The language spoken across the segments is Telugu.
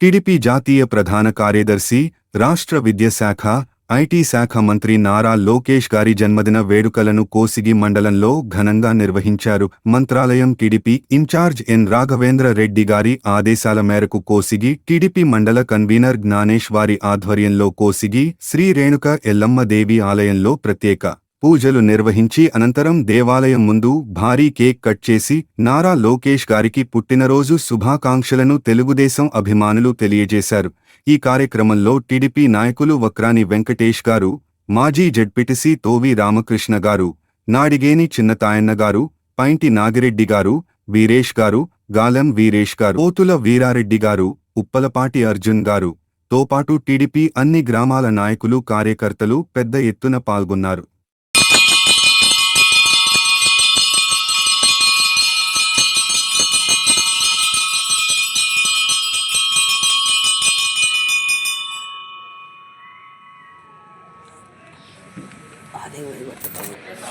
టీడీపీ జాతీయ ప్రధాన కార్యదర్శి రాష్ట్ర విద్యాశాఖ ఐటీ శాఖ మంత్రి నారా లోకేష్ గారి జన్మదిన వేడుకలను కోసిగి మండలంలో ఘనంగా నిర్వహించారు. Mantralayam TDP incharge N Raghavendra Reddy గారి ఆదేశాల మేరకు కోసిగి టీడీపీ మండల కన్వీనర్ జ్ఞానేష్ వారి ఆధ్వర్యంలో కోసిగి శ్రీ రేణుక ఎల్లమ్మ దేవి ఆలయంలో ప్రత్యేక పూజలు నిర్వహించి అనంతరం దేవాలయం ముందు భారీ కేక్ కట్ చేసి నారా లోకేష్ గారికి పుట్టినరోజు శుభాకాంక్షలను తెలుగుదేశం అభిమానులు తెలియజేశారు. ఈ కార్యక్రమంలో టీడీపీ నాయకులు వక్రాని వెంకటేష్ గారు మాజీ జడ్పిటిసి తోవి రామకృష్ణ గారు నాడిగేని చిన్నతాయన్న గారు పైంటి నాగిరెడ్డి గారు వీరేష్ గారు గాలం వీరేష్ గారు పోతుల వీరారెడ్డి గారు ఉప్పలపాటి అర్జున్ గారు. తోపాటు టీడీపీ అన్ని గ్రామాల నాయకులు కార్యకర్తలు పెద్ద ఎత్తున పాల్గొన్నారు.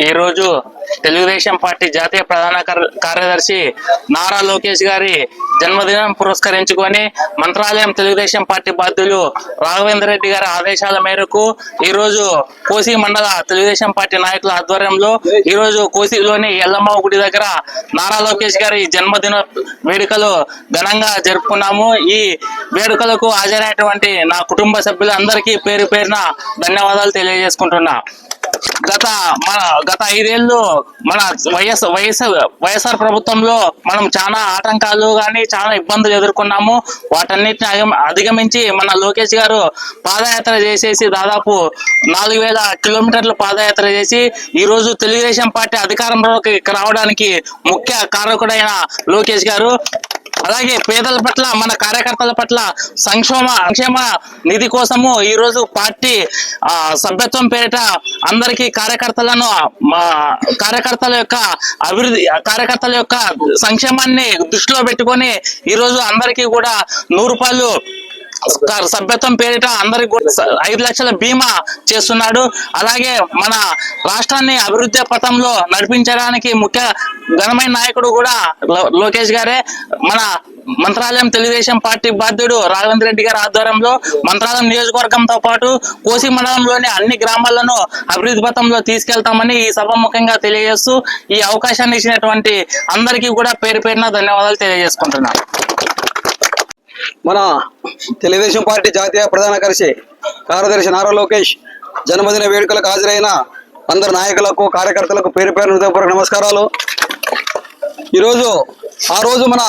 ఈ రోజు తెలుగుదేశం పార్టీ జాతీయ ప్రధాన కార్యదర్శి నారా లోకేష్ గారి జన్మదినం పురస్కరించుకొని మంత్రాలయం తెలుగుదేశం పార్టీ బాధ్యులు రాఘవేంద్ర రెడ్డి గారి ఆదేశాల మేరకు ఈ రోజు కోసి మండల తెలుగుదేశం పార్టీ నాయకుల ఆధ్వర్యంలో ఈ రోజు కోసిలోని ఎల్లమ్మ గుడి దగ్గర నారా లోకేష్ గారి జన్మదిన వేడుకలు ఘనంగా జరుపుకున్నాము. ఈ వేడుకలకు హాజరైనటువంటి నా కుటుంబ సభ్యులందరికీ పేరు పేరున ధన్యవాదాలు తెలియజేసుకుంటున్నా. గత మన గత ఐదేళ్ళు మన వైఎస్ వైఎస్ వైఎస్ఆర్ ప్రభుత్వంలో మనం చాలా ఆటంకాలు కానీ చాలా ఇబ్బందులు ఎదుర్కొన్నాము. వాటన్నిటిని అధిగమించి మన లోకేష్ గారు పాదయాత్ర చేసేసి దాదాపు నాలుగు వేల కిలోమీటర్లు పాదయాత్ర చేసి ఈ రోజు తెలుగుదేశం పార్టీ అధికారంలోకి రావడానికి ముఖ్య కారకుడైన లోకేష్ గారు అలాగే పేదల పట్ల మన కార్యకర్తల పట్ల సంక్షేమ సంక్షేమ నిధి కోసము ఈ రోజు పార్టీ ఆ, సభ్యత్వం పేరిట అందరికీ కార్యకర్తలను మా కార్యకర్తల యొక్క అభివృద్ధి కార్యకర్తల యొక్క సంక్షేమాన్ని దృష్టిలో పెట్టుకొని ఈ రోజు అందరికీ కూడా నూరు రూపాయలు సభ్యత్వం పేరిట అందరికి కూడా ఐదు లక్షల బీమా చేస్తున్నాడు. అలాగే మన రాష్ట్రాన్ని అభివృద్ధి పథంలో నడిపించడానికి ముఖ్య ఘనమైన నాయకుడు కూడా లోకేష్ గారే. మన మంత్రాలయం తెలుగుదేశం పార్టీ బాధ్యుడు రాఘవేంద్ర రెడ్డి గారి ఆధ్వర్యంలో మంత్రాలయం నియోజకవర్గంతో పాటు కోసి మండలంలోని అన్ని గ్రామాలను అభివృద్ధి పథంలో తీసుకెళ్తామని ఈ సభాముఖంగా తెలియజేస్తూ ఈ అవకాశాన్ని ఇచ్చినటువంటి అందరికీ కూడా పేరు పేరున ధన్యవాదాలు తెలియజేసుకుంటున్నాను. మన తెలుగుదేశం పార్టీ జాతీయ ప్రధాన కార్యదర్శి కార్యదర్శి నారా లోకేష్ జన్మదిన వేడుకలకు హాజరైన అందరు నాయకులకు కార్యకర్తలకు పేరు పేరు హృదయపూర్వక నమస్కారాలు. ఈరోజు ఆ రోజు మన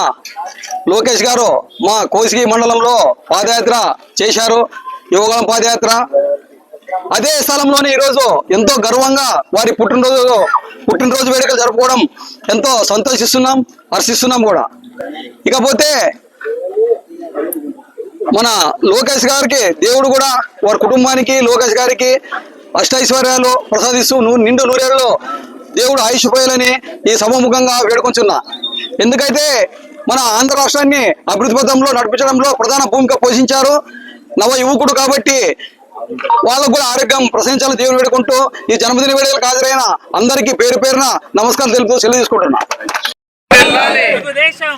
లోకేష్ గారు మా కోసిగి మండలంలో పాదయాత్ర చేశారు యువగలం పాదయాత్ర. అదే స్థలంలోనే ఈరోజు ఎంతో గర్వంగా వారి పుట్టినరోజు పుట్టినరోజు వేడుకలు జరుపుకోవడం ఎంతో సంతోషిస్తున్నాం హర్షిస్తున్నాం కూడా. ఇకపోతే మన లోకేష్ గారికి దేవుడు కూడా వారి కుటుంబానికి లోకేష్ గారికి అష్టైశ్వర్యాలు ప్రసాదిస్తూ నూ- నిండు నూరేళ్ళు దేవుడు ఆయుష్ పోయాలని ఈ సభముఖంగా వేడుకొంచున్నా. ఎందుకైతే మన ఆంధ్ర రాష్ట్రాన్ని అభివృద్ధి పథంలో నడిపించడంలో ప్రధాన భూమిక పోషించారు నవ యువకుడు కాబట్టి వాళ్ళకు కూడా ఆరోగ్యం ప్రశంసాలు దేవుని వేడుకుంటూ ఈ జన్మదిన వేడుకలకు హాజరైన అందరికీ పేరు పేరున నమస్కారం తెలుపుతూ సెలవు తీసుకుంటున్నా. తెలుగుదేశం.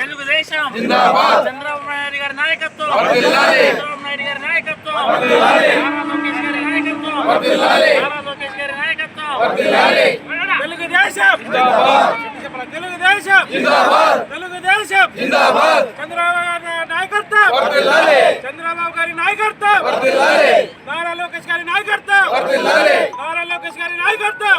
తెలుగుదేశం. చంద్రబాబు నాయుడు గారి నాయకత్వం. చంద్రబాబు నాయుడు గారి నాయకత్వం. నారా లోకేష్ గారి నాయకత్వం. నారా లోకేష్ గారి నాయకత్వం. తెలుగుదేశం. తెలుగుదేశం. తెలుగుదేశం. చంద్రబాబు గారి నాయకత్వం. చంద్రబాబు గారి నాయకత్వం. నారా లోకేష్ గారి నాయకత్వం. నారా లోకేష్ గారి నాయకత్వం.